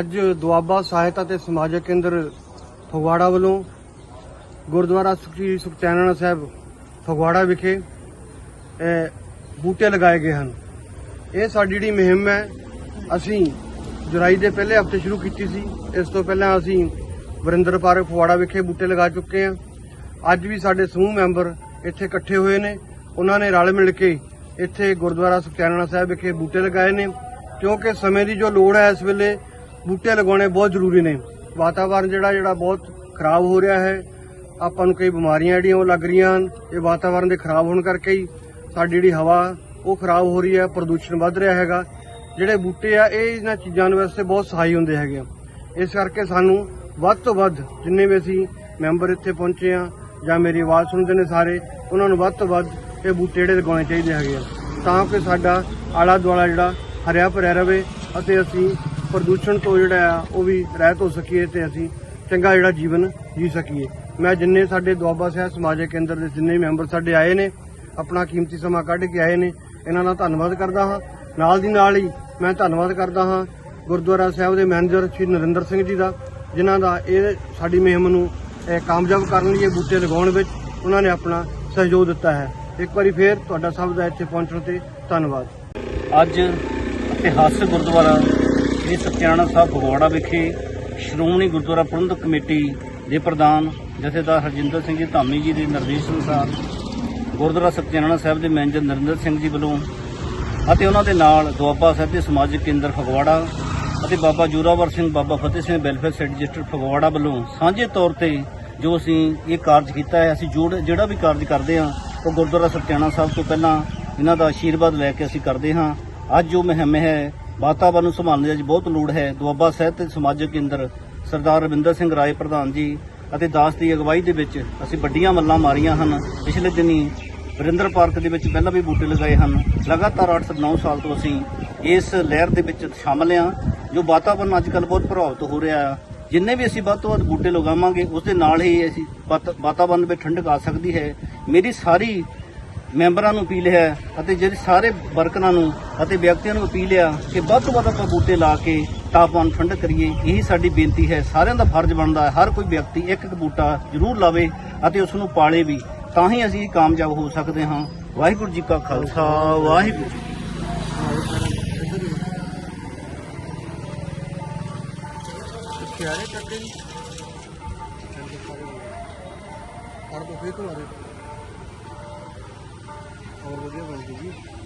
ਅੱਜ ਦੁਆਬਾ ਸਹਾਇਤਾ ਤੇ ਸਮਾਜਿਕ ਕੇਂਦਰ ਫਗਵਾੜਾ ਵੱਲੋਂ ਗੁਰਦੁਆਰਾ ਸੁਖੀ ਸੁਖਚੈਨਣਾ ਸਾਹਿਬ ਫਗਵਾੜਾ ਵਿਖੇ ਬੂਟੇ ਲਗਾਏ ਗਏ ਹਨ। ਇਹ ਸਾਡੀ ਜਿਹੜੀ ਮੁਹਿੰਮ ਹੈ, ਅਸੀਂ ਜੁਲਾਈ ਦੇ ਪਹਿਲੇ ਹਫ਼ਤੇ ਸ਼ੁਰੂ ਕੀਤੀ ਸੀ। ਇਸ ਤੋਂ ਪਹਿਲਾਂ ਅਸੀਂ ਵਰਿੰਦਰ ਪਾਰਕ ਫਗਵਾੜਾ ਵਿਖੇ ਬੂਟੇ ਲਗਾ ਚੁੱਕੇ ਹਾਂ। ਅੱਜ ਵੀ ਸਾਡੇ ਸਮੂਹ ਮੈਂਬਰ ਇੱਥੇ ਇਕੱਠੇ ਹੋਏ ਨੇ। ਉਹਨਾਂ ਨੇ ਰਲ ਮਿਲ ਕੇ ਇੱਥੇ ਗੁਰਦੁਆਰਾ ਸੁਖਚੈਨਣਾ ਸਾਹਿਬ ਵਿਖੇ ਬੂਟੇ ਲਗਾਏ ਨੇ। ਕਿਉਂਕਿ ਸਮੇਂ ਦੀ ਜੋ ਲੋੜ ਹੈ ਇਸ ਵੇਲੇ ਬੂਟੇ ਲਗਾਉਣੇ ਬਹੁਤ ਜ਼ਰੂਰੀ ਨੇ। ਵਾਤਾਵਰਣ ਜਿਹੜਾ ਜਿਹੜਾ ਬਹੁਤ ਖਰਾਬ ਹੋ ਰਿਹਾ ਹੈ। ਆਪਾਂ ਨੂੰ ਕਈ ਬਿਮਾਰੀਆਂ ਜਿਹੜੀਆਂ ਉਹ ਲੱਗ ਰਹੀਆਂ ਹਨ। ਇਹ ਵਾਤਾਵਰਣ ਦੇ ਖਰਾਬ ਹੋਣ ਕਰਕੇ ਹੀ ਸਾਡੀ ਜਿਹੜੀ ਹਵਾ, ਉਹ ਖਰਾਬ ਹੋ ਰਹੀ ਹੈ, ਪ੍ਰਦੂਸ਼ਣ ਵੱਧ ਰਿਹਾ ਹੈਗਾ। ਜਿਹੜੇ ਬੂਟੇ ਆ, ਇਹ ਇਹਨਾਂ ਚੀਜ਼ਾਂ ਨੂੰ ਵਾਸਤੇ ਬਹੁਤ ਸਹਾਈ ਹੁੰਦੇ ਹੈਗੇ ਆ। ਇਸ ਕਰਕੇ ਸਾਨੂੰ ਵੱਧ ਤੋਂ ਵੱਧ ਜਿੰਨੇ ਵੀ ਅਸੀਂ ਮੈਂਬਰ ਇੱਥੇ ਪਹੁੰਚੇ ਆ, ਜਾਂ ਮੇਰੀ ਆਵਾਜ਼ ਸੁਣਦੇ ਨੇ ਸਾਰੇ, ਉਹਨਾਂ ਨੂੰ ਵੱਧ ਤੋਂ ਵੱਧ ਇਹ ਬੂਟੇ ਜਿਹੜੇ ਲਗਾਉਣੇ ਚਾਹੀਦੇ ਹੈਗੇ ਆ। ਤਾਂ ਕਿ ਸਾਡਾ ਆਲਾ ਦੁਆਲਾ ਜਿਹੜਾ ਹਰਿਆ ਭਰਿਆ ਰਵੇ ਅਤੇ ਅਸੀਂ ਪ੍ਰਦੂਸ਼ਣ ਤੋਂ ਜਿਹੜਾ ਆ, ਉਹ ਵੀ ਰਹਿਤ ਹੋ ਸਕੀਏ ਤੇ ਅਸੀਂ ਚੰਗਾ ਜਿਹੜਾ ਜੀਵਨ ਜੀ ਸਕੀਏ। ਮੈਂ ਜਿੰਨੇ ਸਾਡੇ ਦੁਆਬਾ ਸਾਹਿਬ ਸਮਾਜਿਕ ਕੇਂਦਰ ਦੇ ਜਿੰਨੇ ਮੈਂਬਰ ਸਾਡੇ ਆਏ ਨੇ, ਆਪਣਾ ਕੀਮਤੀ ਸਮਾਂ ਕੱਢ ਕੇ ਆਏ ਨੇ, ਇਹਨਾਂ ਦਾ ਧੰਨਵਾਦ ਕਰਦਾ ਹਾਂ। ਨਾਲ ਦੀ ਨਾਲ ਹੀ ਮੈਂ ਧੰਨਵਾਦ ਕਰਦਾ ਹਾਂ ਗੁਰਦੁਆਰਾ ਸਾਹਿਬ ਦੇ ਮੈਨੇਜਰ ਸ਼੍ਰੀ ਨਰਿੰਦਰ ਸਿੰਘ ਜੀ ਦਾ, ਜਿਨ੍ਹਾਂ ਦਾ ਇਹ ਸਾਡੀ ਮੁਹਿੰਮ ਨੂੰ ਕਾਮਯਾਬ ਕਰਨ ਲਈ ਇਹ ਬੂਟੇ ਲਗਾਉਣ ਵਿੱਚ ਉਹਨਾਂ ਨੇ ਆਪਣਾ ਸਹਿਯੋਗ ਦਿੱਤਾ ਹੈ। ਇੱਕ ਵਾਰੀ ਫੇਰ ਤੁਹਾਡਾ ਸਭ ਦਾ ਇੱਥੇ ਪਹੁੰਚਣ ਤੇ ਧੰਨਵਾਦ। ਅੱਜ ਇਤਿਹਾਸਕ ਗੁਰਦੁਆਰਾ ਸ੍ਰੀ ਸਤਿਆਣਾ ਸਾਹਿਬ ਫਗਵਾੜਾ ਵਿਖੇ ਸ਼੍ਰੋਮਣੀ ਗੁਰਦੁਆਰਾ ਪ੍ਰਬੰਧਕ ਕਮੇਟੀ ਦੇ ਪ੍ਰਧਾਨ ਜਥੇਦਾਰ ਹਰਜਿੰਦਰ ਸਿੰਘ ਜੀ ਧਾਮੀ ਜੀ ਦੇ ਨਿਰਦੇਸ਼ ਅਨੁਸਾਰ ਗੁਰਦੁਆਰਾ ਸਤਿਆਣਾ ਸਾਹਿਬ ਦੇ ਮੈਨੇਜਰ ਨਰਿੰਦਰ ਸਿੰਘ ਜੀ ਵੱਲੋਂ ਅਤੇ ਉਹਨਾਂ ਦੇ ਨਾਲ ਦੁਆਬਾ ਸਾਹਿਬ ਦੇ ਸਮਾਜਿਕ ਕੇਂਦਰ ਫਗਵਾੜਾ ਅਤੇ ਬਾਬਾ ਜੋਰਾਵਰ ਸਿੰਘ, ਬਾਬਾ ਫਤਿਹ ਸਿੰਘ ਵੈਲਫੇਅਰ ਸੋਸਾਇਟੀ ਫਗਵਾੜਾ ਵੱਲੋਂ ਸਾਂਝੇ ਤੌਰ ਤੇ ਜੋ ਅਸੀਂ ਇਹ ਕਾਰਜ ਕੀਤਾ ਹੈ, ਅਸੀਂ ਜੋੜ, ਜਿਹੜਾ ਵੀ ਕਾਰਜ ਕਰਦੇ ਹਾਂ, ਉਹ ਗੁਰਦੁਆਰਾ ਸਤਿਆਣਾ ਸਾਹਿਬ ਤੋਂ ਪਹਿਲਾਂ ਇਹਨਾਂ ਦਾ ਆਸ਼ੀਰਵਾਦ ਲੈ ਕੇ ਅਸੀਂ ਕਰਦੇ ਹਾਂ। ਅੱਜ ਜੋ ਮੁਹਿੰਮ ਹੈ ਵਾਤਾਵਰਨ ਨੂੰ ਸੰਭਾਲਣ ਦੀ ਅੱਜ ਬਹੁਤ ਲੋੜ ਹੈ। ਦੁਆਬਾ ਸਾਹਿਤ ਤੇ ਸਮਾਜਿਕ ਕੇਂਦਰ ਸਰਦਾਰ ਰਵਿੰਦਰ ਸਿੰਘ ਰਾਏ ਪ੍ਰਧਾਨ ਜੀ ਅਤੇ ਦਾਸ ਦੀ ਅਗਵਾਈ ਦੇ ਵਿੱਚ ਅਸੀਂ ਵੱਡੀਆਂ ਮੱਲਾਂ ਮਾਰੀਆਂ ਹਨ। ਪਿਛਲੇ ਦਿਨੀ ਵਰਿੰਦਰ ਪਾਰਕ ਦੇ ਵਿੱਚ ਪਹਿਲਾਂ ਵੀ ਬੂਟੇ ਲਗਾਏ ਹਨ। ਲਗਾਤਾਰ 8 ਤੋਂ 9 ਸਾਲ ਤੋਂ ਅਸੀਂ ਇਸ ਲਹਿਰ ਦੇ ਵਿੱਚ ਸ਼ਾਮਲ ਹਾਂ, ਜੋ ਵਾਤਾਵਰਨ ਅੱਜ ਕੱਲ੍ਹ ਬਹੁਤ ਪ੍ਰਭਾਵਿਤ ਹੋ ਰਿਹਾ ਹੈ। ਜਿੰਨੇ ਵੀ ਅਸੀਂ ਵੱਧ ਤੋਂ ਵੱਧ ਬੂਟੇ ਲਗਾਵਾਂਗੇ, ਉਸ ਦੇ ਨਾਲ ਹੀ ਅਸੀਂ ਵਾਤ- ਵਾਤਾਵਰਨ ਵਿੱਚ ਠੰਡਕ ਆ ਸਕਦੀ ਹੈ। ਮੇਰੀ ਸਾਰੀ ਮੈਂਬਰਾਂ ਨੂੰ ਅਪੀਲ ਹੈ ਅਤੇ ਜਿਹੜੇ ਸਾਰੇ ਵਰਕਰਾਂ ਨੂੰ ਅਤੇ ਵਿਅਕਤੀਆਂ ਨੂੰ ਅਪੀਲ ਹੈ ਕਿ ਵੱਧ ਤੋਂ ਵੱਧ ਆਪਾਂ ਬੂਟੇ ਲਾ ਕੇ ਤਾਪਮਾਨ ਠੰਡ ਕਰੀਏ। ਇਹੀ ਸਾਡੀ ਬੇਨਤੀ ਹੈ। ਸਾਰਿਆਂ ਦਾ ਫਰਜ਼ ਬਣਦਾ ਹੈ। ਹਰ ਕੋਈ ਵਿਅਕਤੀ ਇੱਕ ਇੱਕ ਬੂਟਾ ਜ਼ਰੂਰ ਲਾਵੇ ਅਤੇ ਉਸ ਨੂੰ ਪਾਲੇ ਵੀ। ਤਾਂ ਹੀ ਅਸੀਂ ਕਾਮਯਾਬ ਹੋ ਸਕਦੇ ਹਾਂ। ਵਾਹਿਗੁਰੂ ਜੀ ਕਾ ਖਾਲਸਾ। ਵਾਹਿਗੁਰੂ ਜੀ ਕੀ ਫਤਿਹ। ਕਿਆਰੇ ਕੱਟੇ ਫੇਰ ਤੋਂ ਆ ਰਹੇ। ਹੋਰ ਵਧੀਆ ਬਣ ਗਈ ਜੀ।